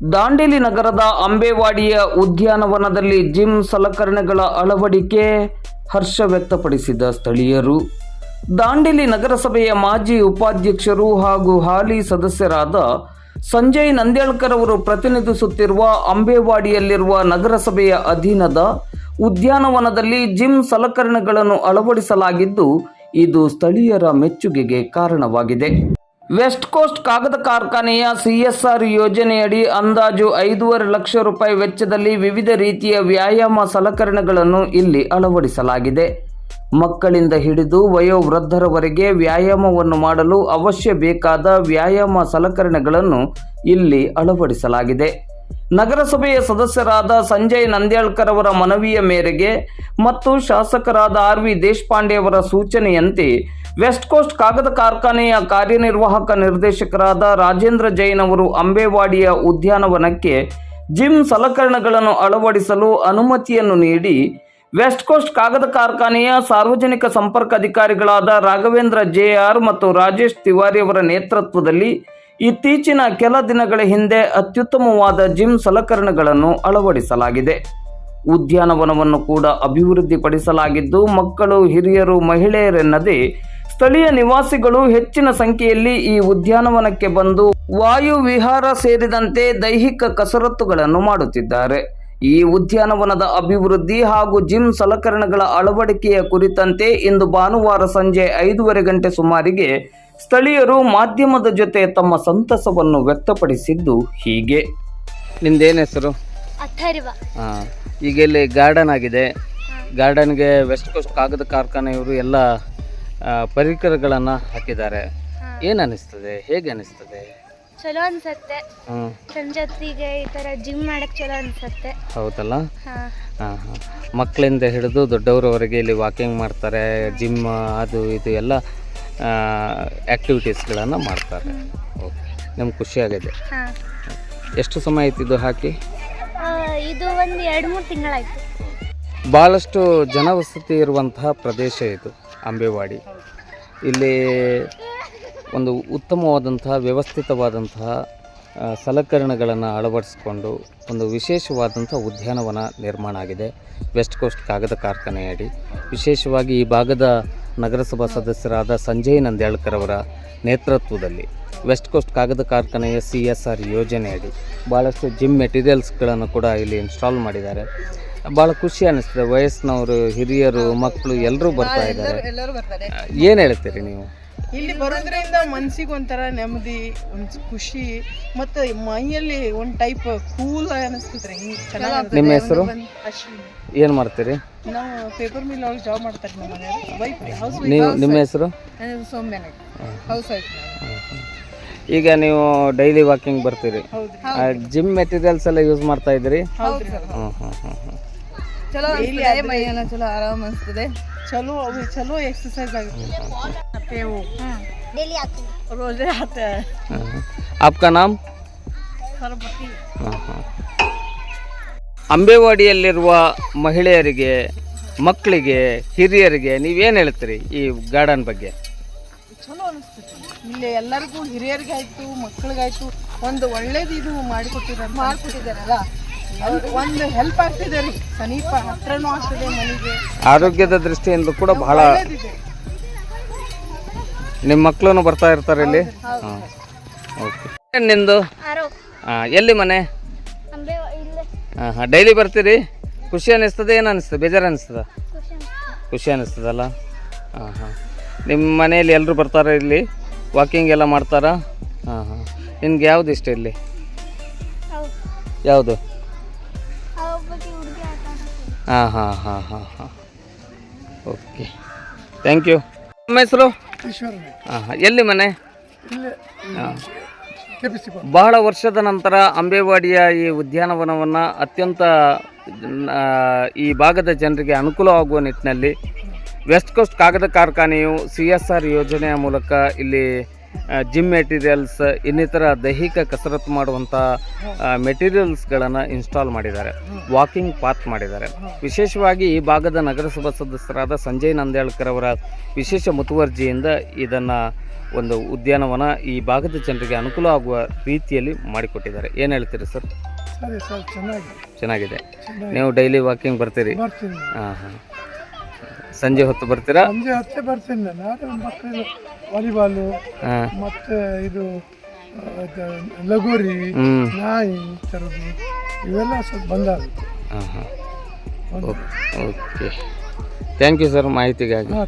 ದಾಂಡೇಲಿ ನಗರದ ಅಂಬೇವಾಡಿಯ ಉದ್ಯಾನವನದಲ್ಲಿ ಜಿಮ್ ಸಲಕರಣೆಗಳ ಅಳವಡಿಕೆ ಹರ್ಷ ವ್ಯಕ್ತಪಡಿಸಿದ ಸ್ಥಳೀಯರು. ದಾಂಡೇಲಿ ನಗರಸಭೆಯ ಮಾಜಿ ಉಪಾಧ್ಯಕ್ಷರು ಹಾಗೂ ಹಾಲಿ ಸದಸ್ಯರಾದ ಸಂಜಯ್ ನಂದೇಳ್ಕರ್ ಅವರು ಪ್ರತಿನಿಧಿಸುತ್ತಿರುವ ಅಂಬೇವಾಡಿಯಲ್ಲಿರುವ ನಗರಸಭೆಯ ಅಧೀನದ ಉದ್ಯಾನವನದಲ್ಲಿ ಜಿಮ್ ಸಲಕರಣೆಗಳನ್ನು ಅಳವಡಿಸಲಾಗಿದ್ದು, ಇದು ಸ್ಥಳೀಯರ ಮೆಚ್ಚುಗೆಗೆ ಕಾರಣವಾಗಿದೆ. ವೆಸ್ಟ್ ಕೋಸ್ಟ್ ಕಾಗದ ಕಾರ್ಖಾನೆಯ ಸಿಎಸ್ಆರ್ ಯೋಜನೆಯಡಿ ಅಂದಾಜು ಐದೂವರೆ ಲಕ್ಷ ರೂಪಾಯಿ ವೆಚ್ಚದಲ್ಲಿ ವಿವಿಧ ರೀತಿಯ ವ್ಯಾಯಾಮ ಸಲಕರಣೆಗಳನ್ನು ಇಲ್ಲಿ ಅಳವಡಿಸಲಾಗಿದೆ. ಮಕ್ಕಳಿಂದ ಹಿಡಿದು ವಯೋವೃದ್ಧರವರೆಗೆ ವ್ಯಾಯಾಮವನ್ನು ಮಾಡಲು ಅವಶ್ಯ ಬೇಕಾದ ವ್ಯಾಯಾಮ ಸಲಕರಣೆಗಳನ್ನು ಇಲ್ಲಿ ಅಳವಡಿಸಲಾಗಿದೆ. ನಗರಸಭೆಯ ಸದಸ್ಯರಾದ ಸಂಜಯ್ ನಂದ್ಯಾಳ್ಕರ್ ಅವರ ಮನವಿಯ ಮೇರೆಗೆ ಮತ್ತು ಶಾಸಕರಾದ ಆರ್ ವಿ ದೇಶಪಾಂಡೆ ಅವರ ಸೂಚನೆಯಂತೆ ವೆಸ್ಟ್ ಕೋಸ್ಟ್ ಕಾಗದ ಕಾರ್ಖಾನೆಯ ಕಾರ್ಯನಿರ್ವಾಹಕ ನಿರ್ದೇಶಕರಾದ ರಾಜೇಂದ್ರ ಜೈನ್ ಅವರು ಅಂಬೇವಾಡಿಯ ಉದ್ಯಾನವನಕ್ಕೆ ಜಿಮ್ ಸಲಕರಣೆಗಳನ್ನು ಅಳವಡಿಸಲು ಅನುಮತಿಯನ್ನು ನೀಡಿ ವೆಸ್ಟ್ ಕೋಸ್ಟ್ ಕಾಗದ ಕಾರ್ಖಾನೆಯ ಸಾರ್ವಜನಿಕ ಸಂಪರ್ಕ ಅಧಿಕಾರಿಗಳಾದ ರಾಘವೇಂದ್ರ ಜೆ ಆರ್ ಮತ್ತು ರಾಜೇಶ್ ತಿವಾರಿ ಅವರ ನೇತೃತ್ವದಲ್ಲಿ ಇತ್ತೀಚಿನ ಕೆಲ ದಿನಗಳ ಹಿಂದೆ ಅತ್ಯುತ್ತಮವಾದ ಜಿಮ್ ಸಲಕರಣೆಗಳನ್ನು ಅಳವಡಿಸಲಾಗಿದೆ. ಉದ್ಯಾನವನವನ್ನು ಕೂಡ ಅಭಿವೃದ್ಧಿಪಡಿಸಲಾಗಿದ್ದು, ಮಕ್ಕಳು, ಹಿರಿಯರು, ಮಹಿಳೆಯರೆನ್ನದೇ ಸ್ಥಳೀಯ ನಿವಾಸಿಗಳು ಹೆಚ್ಚಿನ ಸಂಖ್ಯೆಯಲ್ಲಿ ಈ ಉದ್ಯಾನವನಕ್ಕೆ ಬಂದು ವಾಯು ವಿಹಾರ ಸೇರಿದಂತೆ ದೈಹಿಕ ಕಸರತ್ತುಗಳನ್ನು ಮಾಡುತ್ತಿದ್ದಾರೆ. ಈ ಉದ್ಯಾನವನದ ಅಭಿವೃದ್ಧಿ ಹಾಗೂ ಜಿಮ್ ಸಲಕರಣೆಗಳ ಅಳವಡಿಕೆಯ ಕುರಿತಂತೆ ಇಂದು ಭಾನುವಾರ ಸಂಜೆ ಐದೂವರೆ ಗಂಟೆ ಸುಮಾರಿಗೆ ಸ್ಥಳೀಯರು ಮಾಧ್ಯಮದ ಜೊತೆ ತಮ್ಮ ಸಂತಸವನ್ನು ವ್ಯಕ್ತಪಡಿಸಿದ್ದು ಹೀಗೆ. ನಿಂದೇನು ಹೆಸರು? ಅಥರ್ವ. ಹಾಂ ಈಗ ಇಲ್ಲಿ ಗಾರ್ಡನ್ ಆಗಿದೆ. ಗಾರ್ಡನ್ಗೆ ವೆಸ್ಟ್ ಕೋಸ್ಟ್ ಕಾಗದ ಕಾರ್ಖಾನೆಯವರು ಎಲ್ಲ ಪರಿಕರಗಳನ್ನು ಹಾಕಿದ್ದಾರೆ. ಏನು ಅನಿಸ್ತದೆ? ಹೇಗೆ ಅನಿಸ್ತದೆ? ಚಲೋ ಅನ್ಸತ್ತೆ. ಸಂಜೆ ಹೊತ್ತಿಗೆ ಈ ಥರ ಜಿಮ್ ಮಾಡಕ್ ಚಲೋ ಅನ್ಸತ್ತೆ. ಹೌದಲ್ಲ? ಹಾ. ಹಾಂ ಹಾಂ. ಮಕ್ಕಳಿಂದ ಹಿಡಿದು ದೊಡ್ಡವರವರೆಗೆ ಇಲ್ಲಿ ವಾಕಿಂಗ್ ಮಾಡ್ತಾರೆ ಜಿಮ್ ಅದು ಇದು ಎಲ್ಲ. ಆ್ಯಕ್ಟಿವಿಟೀಸ್ಗಳನ್ನು ಮಾಡ್ತಾರೆ. ಓಕೆ ನಮ್ಗೆ ಖುಷಿಯಾಗಿದೆ? ಹಾ. ಎಷ್ಟು ಸಮಯ ಆಯ್ತು ಇದು ಹಾಕಿ? ಆ, ಇದು ಒಂದು ಎರಡು ಮೂರು ತಿಂಗಳಾಯ್ತು. ಭಾಳಷ್ಟು ಜನವಸತಿ ಇರುವಂತಹ ಪ್ರದೇಶ ಇದು ಅಂಬೇವಾಡಿ. ಇಲ್ಲಿ ಒಂದು ಉತ್ತಮವಾದಂತಹ ವ್ಯವಸ್ಥಿತವಾದಂತಹ ಸಲಕರಣೆಗಳನ್ನು ಅಳವಡಿಸಿಕೊಂಡು ಒಂದು ವಿಶೇಷವಾದಂಥ ಉದ್ಯಾನವನ ನಿರ್ಮಾಣ ಆಗಿದೆ. ವೆಸ್ಟ್ ಕೋಸ್ಟ್ ಕಾಗದ ಕಾರ್ಖಾನೆಯಡಿ. ವಿಶೇಷವಾಗಿ ಈ ಭಾಗದ ನಗರಸಭಾ ಸದಸ್ಯರಾದ ಸಂಜಯ್ ನಂದ್ಯಾಳ್ಕರ್ ಅವರ ನೇತೃತ್ವದಲ್ಲಿ ವೆಸ್ಟ್ ಕೋಸ್ಟ್ ಕಾಗದ ಕಾರ್ಖಾನೆಯ ಸಿ ಎಸ್ ಆರ್ ಯೋಜನೆಯಡಿ ಭಾಳಷ್ಟು ಜಿಮ್ ಮೆಟೀರಿಯಲ್ಸ್ಗಳನ್ನು ಕೂಡ ಇಲ್ಲಿ ಇನ್ಸ್ಟಾಲ್ ಮಾಡಿದ್ದಾರೆ. ಭಾಳ ಖುಷಿ ಅನ್ನಿಸ್ತದೆ ವಯಸ್ಸಿನವರು ಹಿರಿಯರು ಮಕ್ಕಳು ಎಲ್ಲರೂ ಬರ್ತಾ ಇದ್ದಾರೆ. ಏನು ಹೇಳ್ತೀರಿ ನೀವು? ಇಲ್ಲಿ ಬರೋದ್ರಿಂದ ಮನ್ಸಿಗೆ ಒಂಥರ ನೆಮ್ಮದಿ ಒಂದು ಖುಷಿ ಮತ್ತು ಮೈಯಲ್ಲಿ ಒಂದು ಟೈಪ್ ಕೂಲ್ ಅನಿಸ್ತಿದ್ರೆ ಹಿಂಗೆ ನಿಮ್ಮ ಹೆಸರು? ಅಶ್ವಿನಿ. ಏನು ಮಾಡ್ತೀರಿ? ನಾವು ಪೇಪರ್ ಮಿಲ್ ಒಳಗೆ ಜಾಬ್ ಮಾಡ್ತಾರೆ ನಮ್ಮ ಮನೆಯವರು. ವೈಫ್ ಹೌಸ್ ನೀವು ನಿಮ್ಮ ಹೆಸರು? ಸೌಮ್ಯ ಹೌಸ್ ವೈಫ್ ಈಗ ನೀವು ಡೈಲಿ ವಾಕಿಂಗ್ ಬರ್ತೀರಿ. ಜಿಮ್ ಮೆಟೀರಿಯಲ್ಸ್ ಎಲ್ಲ ಯೂಸ್ ಮಾಡ್ತಾ ಇದ್ದೀರಿ? ಹೌದು ಹ್ಞೂ ಹ್ಞೂ ಹ್ಞೂ ಹ್ಞೂ ಚಲೋ ಅನಿಸ್ತದೆ ಮೈಯೆಲ್ಲ ಚಲೋ ಆರಾಮ ಅನಿಸ್ತದೆ ಚಲೋ ಅವು ಚಲೋ ಎಕ್ಸಸೈಸ್ ಆಗುತ್ತೆ ಅವು ಡೈಲಿ ಆಗ್ತೀನಿ ರೋಜೆ ಆತ आपका नाम ಸರಪತಿ ಹಾಂ ಹಾಂ ಅಂಬೇವಾಡಿಯಲ್ಲಿರುವ ಮಹಿಳೆಯರಿಗೆ ಮಕ್ಕಳಿಗೆ ಹಿರಿಯರಿಗೆ ನೀವೇನು ಹೇಳ್ತೀರಿ ಈ ಗಾರ್ಡನ್ ಬಗ್ಗೆ ಚಲೋ ಅನಿಸ್ತೈತಿ ಇಲ್ಲಿ ಎಲ್ಲರಿಗೂ ಹಿರಿಯರಿಗಾಯ್ತು ಮಕ್ಕಳಿಗಾಯ್ತು ಒಂದು ಒಳ್ಳೇದು ಇದು ಮಾಡಿಕೊಟ್ಟಿದ್ದಾರೆ ಮಾಡಿಕೊಟ್ಟಿದ್ದಾರಲ್ಲ ಒಂದು ಹೆಲ್ಪ್ ಆಗ್ತಿದೆ ರೀ. ಸಮೀಪ ಹತ್ರನೂ ಆಗ್ತದೆ ಮನೆಗೆ. ಆರೋಗ್ಯದ ದೃಷ್ಟಿಯಿಂದ ಕೂಡ ಬಹಳ ಒಳ್ಳೇದಿದೆ. ನಿಮ್ಮ ಮಕ್ಕಳು ಬರ್ತಾ ಇರ್ತಾರೆ ಇಲ್ಲಿ? ಹಾಂ ಓಕೆ. ನಿಂದು? ಹಾಂ ಎಲ್ಲಿ ಮನೆ? ಅಂಬೆ ಇಲ್ಲೇ. ಹಾಂ ಹಾಂ ಡೈಲಿ ಬರ್ತೀರಿ? ಖುಷಿ ಅನ್ನಿಸ್ತದೆ ಏನು ಅನಿಸ್ತದೆ? ಬೇಜಾರು ಅನಿಸ್ತದ? ಖುಷಿ ಅನ್ನಿಸ್ತದಲ್ಲ ಹಾಂ ಹಾಂ. ನಿಮ್ಮ ಮನೆಯಲ್ಲಿ ಎಲ್ಲರೂ ಬರ್ತಾರೆ ಇಲ್ಲಿ? ವಾಕಿಂಗ್ ಎಲ್ಲ ಮಾಡ್ತಾರಾ? ಹಾಂ ಹಾಂ. ನಿನ್ಗೆ ಯಾವ್ದು ಇಷ್ಟ ಇಲ್ಲಿ? ಹೌದು. ಯಾವುದು? ಹಾಂ ಹಾಂ ಹಾಂ ಹಾಂ ಹಾಂ. ಓಕೆ ಥ್ಯಾಂಕ್ ಯು ನಮ್ಮ ಹೆಸರು? ಹಾಂ ಹಾಂ. ಎಲ್ಲಿ ಮನೆ? ಹಾಂ. ಬಹಳ ವರ್ಷದ ನಂತರ ಅಂಬೇವಾಡಿಯ ಈ ಉದ್ಯಾನವನವನ್ನು ಅತ್ಯಂತ ಈ ಭಾಗದ ಜನರಿಗೆ ಅನುಕೂಲವಾಗುವ ನಿಟ್ಟಿನಲ್ಲಿ ವೆಸ್ಟ್ ಕೋಸ್ಟ್ ಕಾಗದ ಕಾರ್ಖಾನೆಯು ಸಿ ಎಸ್ ಆರ್ ಯೋಜನೆಯ ಮೂಲಕ ಇಲ್ಲಿ ಜಿಮ್ ಮೆಟೀರಿಯಲ್ಸ್ ಇನ್ನಿತರ ದೈಹಿಕ ಕಸರತ್ತು ಮಾಡುವಂಥ ಮೆಟೀರಿಯಲ್ಸ್ಗಳನ್ನು ಇನ್ಸ್ಟಾಲ್ ಮಾಡಿದ್ದಾರೆ. ವಾಕಿಂಗ್ ಪಾತ್ ಮಾಡಿದ್ದಾರೆ. ವಿಶೇಷವಾಗಿ ಈ ಭಾಗದ ನಗರಸಭಾ ಸದಸ್ಯರಾದ ಸಂಜಯ್ ನಂದೇಳ್ಕರ್ ಅವರ ವಿಶೇಷ ಮುತುವರ್ಜಿಯಿಂದ ಇದನ್ನು ಒಂದು ಉದ್ಯಾನವನ ಈ ಭಾಗದ ಜನರಿಗೆ ಅನುಕೂಲ ಆಗುವ ರೀತಿಯಲ್ಲಿ ಮಾಡಿಕೊಟ್ಟಿದ್ದಾರೆ. ಏನು ಹೇಳ್ತೀರಿ ಸರ್? ಸರಿ ಸರ್ ಚೆನ್ನಾಗಿ ಚೆನ್ನಾಗಿದೆ. ನೀವು ಡೈಲಿ ವಾಕಿಂಗ್ ಬರ್ತೀರಿ? ಹಾಂ ಹಾಂ ಸಂಜೆ ಹೊತ್ತು ಬರ್ತೀರಾ? ಸಂಜೆ ಹತ್ತೆ ಬರ್ತೀನಿ ನಾನು. ಮತ್ತೆ ಮಕ್ಕಳು ವಾಲಿಬಾಲು ಹಾಂ. ಮತ್ತೆ ಇದು ಲಗೋರಿ ನಾಯಿ ತರದು ಥರದ್ದು ಇವೆಲ್ಲ ಸ್ವಲ್ಪ ಬಂದಾಗ ಹಾಂ ಹಾಂ ಓಕೆ. ಥ್ಯಾಂಕ್ ಯು ಸರ್ ಮಾಹಿತಿಗಾಗಿ. ಹಾಂ